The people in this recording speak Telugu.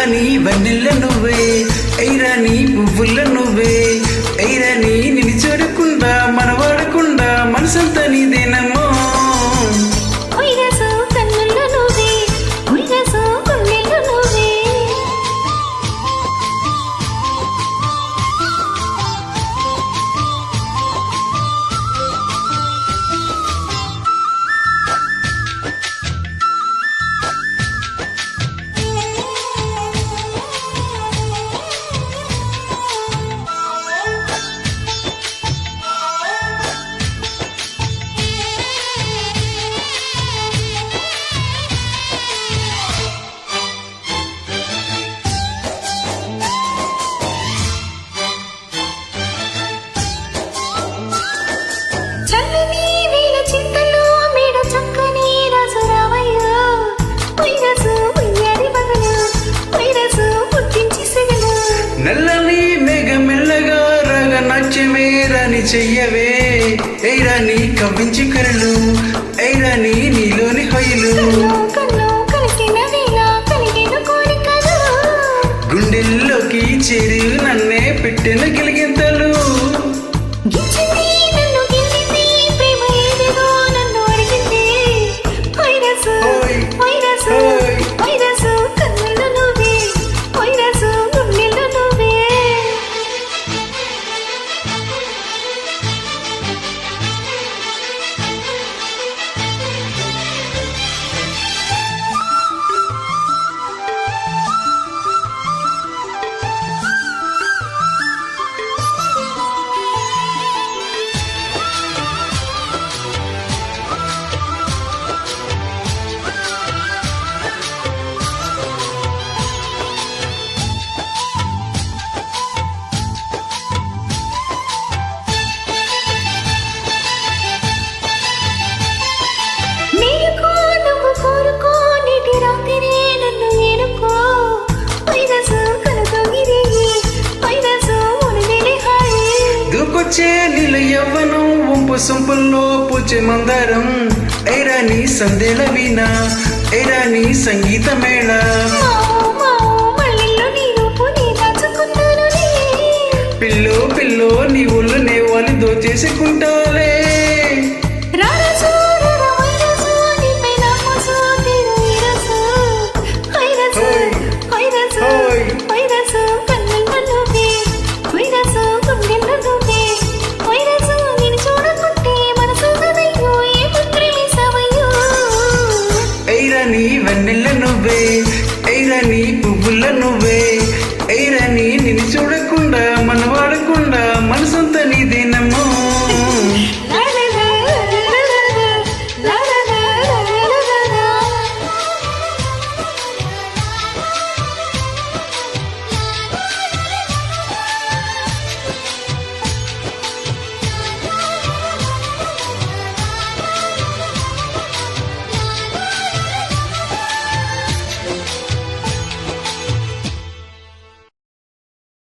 ఎయిరా నీ నువ్వే ఎయిరా నీ పువ్వుల నువ్వే ఎయిరా నీ నిన్ను చూడకుండా మనవాడకుండా మనసంతా నీదేనా செய்யவே எய்டா நீ పువ్వు సొంపుల్లో పూచె మందరం. ఎరాని సందేల వీణ ఎరాని సంగీత మేళ. పిల్లో పిల్లో నీ ఒళ్ళు నేవాలి దోచేసుకుంటావే